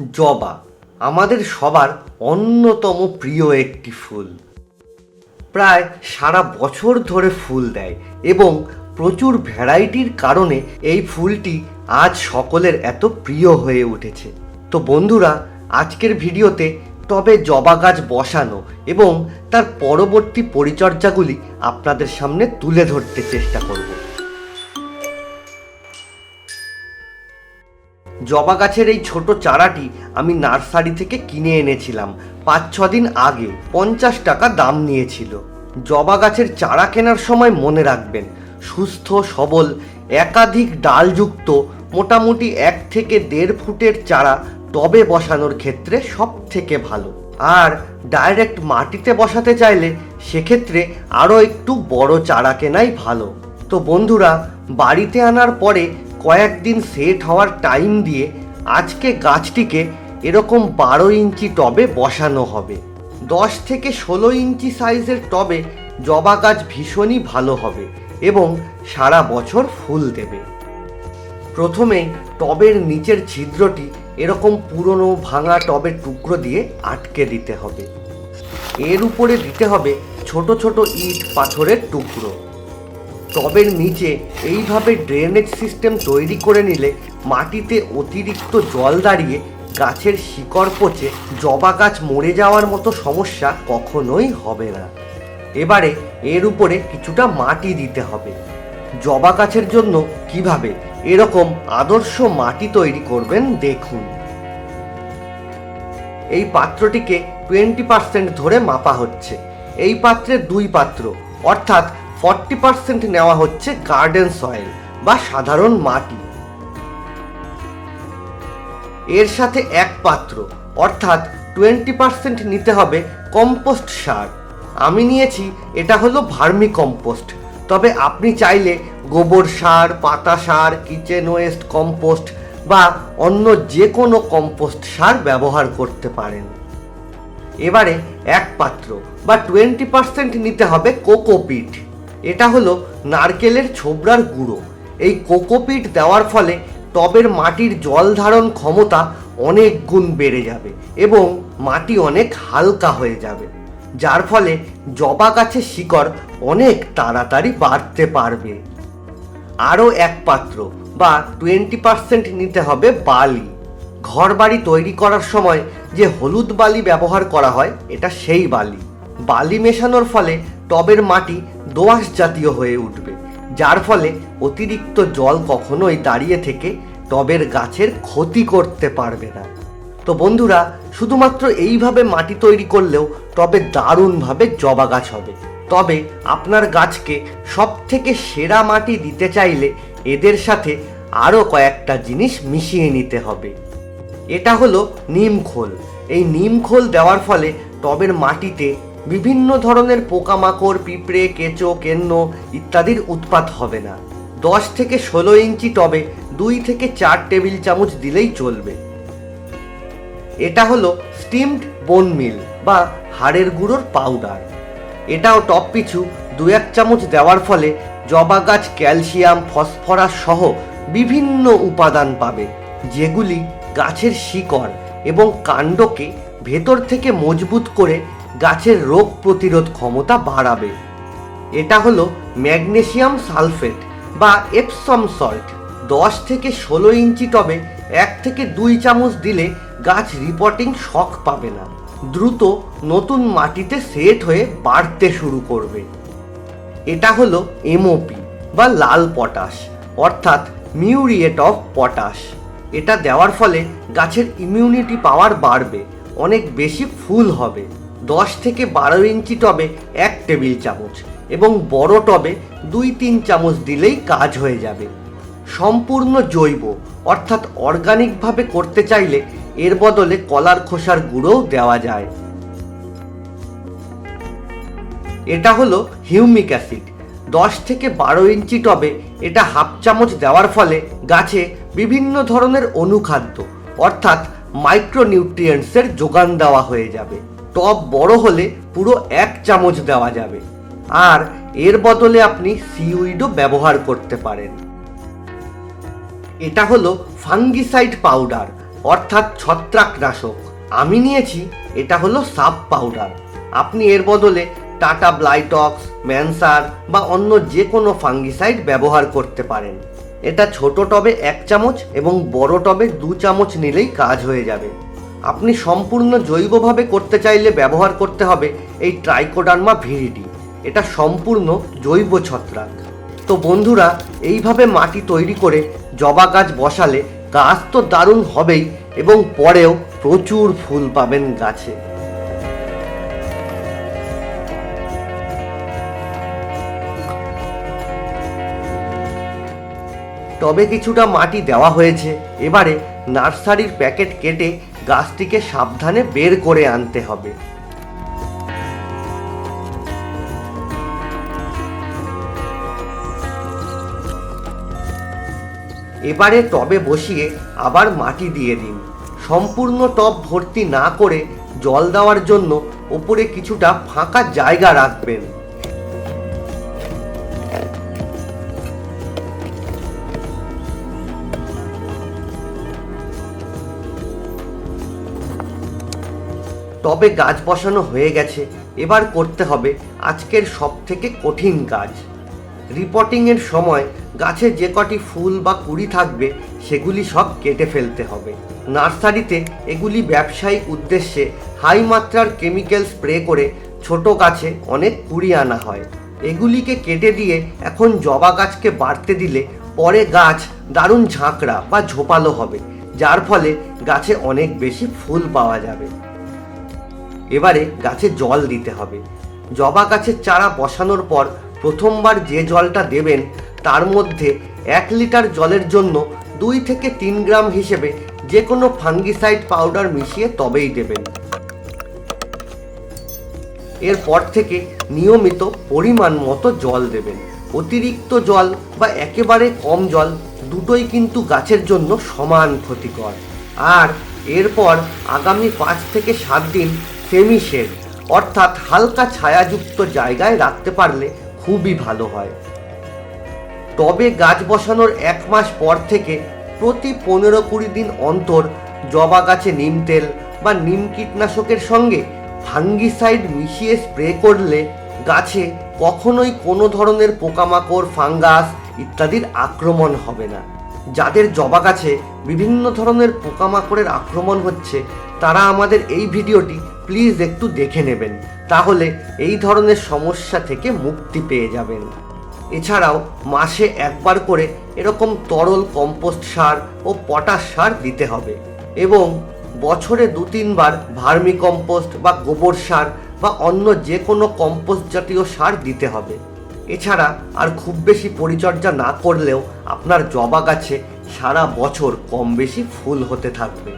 জবা, আমাদের সবার অন্যতম প্রিয় একটি ফুল। প্রায় সারা বছর ধরে ফুল দেয় এবং প্রচুর ভ্যারাইটির কারণে এই ফুলটি আজ সকলের এত প্রিয় হয়ে উঠেছে। তো বন্ধুরা, আজকের ভিডিওতে তবে জবা গাছ বসানো এবং তার পরবর্তী পরিচর্যাগুলি আপনাদের সামনে তুলে ধরতে চেষ্টা করব। জবা গাছের এই ছোট চারাটি আমি নার্সারি থেকে কিনে এনেছিলাম। পাঁচ, ছ দিন আগে পঞ্চাশ টাকা দাম নিয়েছিল। জবা গাছের চারা কেনার সময় মনে রাখবেন, সুস্থ, সবল, একাধিক ডালযুক্ত, মোটামুটি এক থেকে দেড় ফুটের চারা টবে বসানোর ক্ষেত্রে সব থেকে ভালো। আর ডাইরেক্ট মাটিতে বসাতে চাইলে সেক্ষেত্রে আরও একটু বড় চারা কেনাই ভালো। তো বন্ধুরা, বাড়িতে আনার পরে কয়েকদিন সেট হওয়ার টাইম দিয়ে আজকে গাছটিকে এরকম বারো ইঞ্চি টবে বসানো হবে। দশ থেকে ষোলো ইঞ্চি সাইজের টবে জবা গাছ ভীষণই ভালো হবে এবং সারা বছর ফুল দেবে। প্রথমে টবের নিচের ছিদ্রটি এরকম পুরনো ভাঙা টবের টুকরো দিয়ে আটকে দিতে হবে। এর উপরে দিতে হবে ছোট ছোট ইট পাথরের টুকরো। টবের নিচে এইভাবে ড্রেনেজ সিস্টেম তৈরি করে নিলে মাটিতে অতিরিক্ত জল দাঁড়িয়ে গাছের শিকড় পচে জবা গাছ মরে যাওয়ার মতো সমস্যা কখনোই হবে না। এবারে এর উপরে কিছুটা মাটি দিতে হবে। জবা গাছের জন্য কীভাবে এরকম আদর্শ মাটি তৈরি করবেন দেখুন। এই পাত্রটিকে টোয়েন্টি পার্সেন্ট ধরে মাপা হচ্ছে। এই পাত্রে দুই পাত্র, অর্থাৎ ফর্টি পার্সেন্ট নেওয়া হচ্ছে গার্ডেন সয়েল বা সাধারণ মাটি। এর সাথে এক পাত্র, অর্থাৎ টোয়েন্টি পার্সেন্ট নিতে হবে কম্পোস্ট সার। আমি নিয়েছি, এটা হলো ভার্মি কম্পোস্ট তবে আপনি চাইলে গোবর সার, পাতা সার, কিচেন ওয়েস্ট কম্পোস্ট বা অন্য যে কোনো কম্পোস্ট সার ব্যবহার করতে পারেন। এবারে এক পাত্র বা টোয়েন্টি পার্সেন্ট নিতে হবে কোকোপিট। এটা হলো নারকেলের ছোবড়ার গুঁড়ো। এই কোকোপিট দেওয়ার ফলে টবের মাটির জল ধারণ ক্ষমতা অনেক গুণ বেড়ে যাবে এবং মাটি অনেক হালকা হয়ে যাবে, যার ফলে জবা গাছের শিকড় অনেক তাড়াতাড়ি বাড়তে পারবে। আরও এক পাত্র বা টোয়েন্টি পার্সেন্ট নিতে হবে বালি। ঘর বাড়ি তৈরি করার সময় যে হলুদ বালি ব্যবহার করা হয়, এটা সেই বালি। বালি মেশানোর ফলে টবের মাটি দোআঁশ জাতীয় হয়ে উঠবে, যার ফলে অতিরিক্ত জল কখনোই দাঁড়িয়ে থেকে টবের গাছের ক্ষতি করতে পারবে না। তো বন্ধুরা, শুধুমাত্র এইভাবে মাটি তৈরি করলেও টবে দারুণভাবে জবা গাছ হবে। তবে আপনার গাছকে সব থেকে সেরা মাটি দিতে চাইলে এদের সাথে আরও কয়েকটা জিনিস মিশিয়ে নিতে হবে। এটা হলো নিমখোল এই নিমখোল দেওয়ার ফলে টবের মাটিতে বিভিন্ন ধরনের পোকামাকড়, পিঁপড়ে, কেঁচো, কেন্ন ইত্যাদির উৎপাত হবে না। দশ থেকে ষোলো ইঞ্চি টবে দুই থেকে চার টেবিল চামচ দিলেই চলবে। এটা হলো স্টিমড বোন মিল বা হাড়ের গুঁড়োর পাউডার। এটাও টপ পিছু দু এক চামচ দেওয়ার ফলে জবা গাছ, ক্যালসিয়াম, ফসফরাস সহ বিভিন্ন উপাদান পাবে, যেগুলি গাছের শিকড় এবং কাণ্ডকে ভেতর থেকে মজবুত করে গাছের রোগ প্রতিরোধ ক্ষমতা বাড়াবে। এটা হলো ম্যাগনেসিয়াম সালফেট বা এপসম সল্ট। দশ থেকে ষোলো ইঞ্চি টবে এক থেকে দুই চামচ দিলে গাছ রিপোর্টিং শখ পাবে না। দ্রুত নতুন মাটিতে সেট হয়ে বাড়তে শুরু করবে। এটা হলো এমওপি বা লাল পটাশ, অর্থাৎ মিউরিয়েট অফ পটাশ। এটা দেওয়ার ফলে গাছের ইমিউনিটি পাওয়ার বাড়বে, অনেক বেশি ফুল হবে। দশ থেকে বারো ইঞ্চি টবে এক টেবিল চামচ এবং বড় টবে দুই তিন চামচ দিলেই কাজ হয়ে যাবে। সম্পূর্ণ জৈব, অর্থাৎ অর্গানিকভাবে করতে চাইলে এর বদলে কলার খোসার গুঁড়োও দেওয়া যায়। এটা হলো হিউমিক অ্যাসিড। দশ থেকে বারো ইঞ্চি টবে এটা হাফ চামচ দেওয়ার ফলে গাছে বিভিন্ন ধরনের অনুখাদ্য, অর্থাৎ মাইক্রোনিউট্রিয়েন্টসের যোগান দেওয়া হয়ে যাবে। টব বড় হলে পুরো এক চামচ দেওয়া যাবে। আর এর বদলে আপনি সিউইডও ব্যবহার করতে পারেন। এটা হলো ফাঙ্গিসাইড পাউডার, অর্থাৎ ছত্রাকনাশক। আমি নিয়েছি, এটা হলো সাব পাউডার। আপনি এর বদলে টাটা ব্লাইটক্স, ম্যানসার বা অন্য যে কোনো ফাঙ্গিসাইড ব্যবহার করতে পারেন। এটা ছোট টবে এক চামচ এবং বড় টবে দু চামচ নিলেই কাজ হয়ে যাবে। আপনি সম্পূর্ণ জৈবভাবে করতে চাইলে ব্যবহার করতে হবে এই ট্রাইকোডার্মা ভিরিডি এটা সম্পূর্ণ জৈব ছত্রাক। তো বন্ধুরা, এইভাবে মাটি তৈরি করে জবা গাছ বসালে গাছ তো দারুণ হবেই এবং পরেও প্রচুর ফুল পাবেন গাছে। তবে কিছুটা মাটি দেওয়া হয়েছে। এবারে নার্সারির প্যাকেট কেটে গাছটিকে সাবধানে বের করে আনতে হবে। এবারে টবে বসিয়ে আবার মাটি দিয়ে দিন। সম্পূর্ণ টব ভর্তি না করে জল দেওয়ার জন্য ওপরে কিছুটা ফাঁকা জায়গা রাখবেন। তবে গাছ বসানো হয়ে গেছে। এবার করতে হবে আজকের সব থেকে কঠিন কাজ। রিপোর্টিংয়ের সময় গাছে যে কটি ফুল বা কুড়ি থাকবে, সেগুলি সব কেটে ফেলতে হবে। নার্সারিতে এগুলি ব্যবসায়িক উদ্দেশ্যে হাই মাত্রার কেমিক্যাল স্প্রে করে ছোট গাছে অনেক কুড়ি আনা হয়। এগুলিকে কেটে দিয়ে এখন জবা গাছকে বাড়তে দিলে পরে গাছ দারুণ ঝাঁকড়া বা ঝোপালো হবে, যার ফলে গাছে অনেক বেশি ফুল পাওয়া যাবে। এবারে গাছে জল দিতে হবে। জবা গাছের চারা বসানোর পর প্রথমবার যে জলটা দেবেন, তার মধ্যে এক লিটার জলের জন্য দুই থেকে তিন গ্রাম হিসেবে যে কোনো ফাঙ্গিসাইড পাউডার মিশিয়ে তবেই দেবেন। এরপর থেকে নিয়মিত পরিমাণ মতো জল দেবেন। অতিরিক্ত জল বা একেবারে কম জল দুটোই কিন্তু গাছের জন্য সমান ক্ষতিকর। আর এরপর আগামী পাঁচ থেকে সাত দিন সেমি শেড অর্থাৎ হালকা ছায়াযুক্ত জায়গায় রাখতে পারলে খুবই ভালো হয়। টবে গাছ বসানোর এক মাস পর থেকে প্রতি পনেরো কুড়ি দিন অন্তর জবা গাছে নিম তেল বা নিম কীটনাশকের সঙ্গে ফাঙ্গিসাইড মিশিয়ে স্প্রে করলে গাছে কখনোই কোনো ধরনের পোকামাকড়, ফাঙ্গাস ইত্যাদির আক্রমণ হবে না। যাদের জবা গাছে বিভিন্ন ধরনের পোকামাকড়ের আক্রমণ হচ্ছে তারা আমাদের এই ভিডিওটি প্লিজ একটু দেখে নেবেন, তাহলে এই ধরনের সমস্যা থেকে মুক্তি পেয়ে যাবেন। এছাড়াও মাসে একবার করে এরকম তরল কম্পোস্ট সার ও পটাশ সার দিতে হবে এবং বছরে দু তিনবার ভার্মি কম্পোস্ট বা গোবর সার বা অন্য যে কোনো কম্পোস্ট জাতীয় সার দিতে হবে। এছাড়া আর খুব বেশি পরিচর্যা না করলেও আপনার জবা গাছে সারা বছর কম বেশি ফুল হতে থাকবে।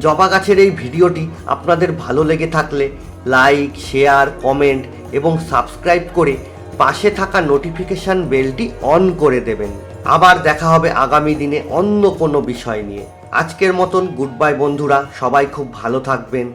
জবা গাছের এই ভিডিওটি আপনাদের ভালো লেগে থাকলে লাইক, শেয়ার, কমেন্ট এবং সাবস্ক্রাইব করে পাশে থাকা নোটিফিকেশান বেলটি অন করে দেবেন। আবার দেখা হবে আগামী দিনে অন্য কোনো বিষয় নিয়ে। আজকের মতন গুড বাই বন্ধুরা, সবাই খুব ভালো থাকবেন।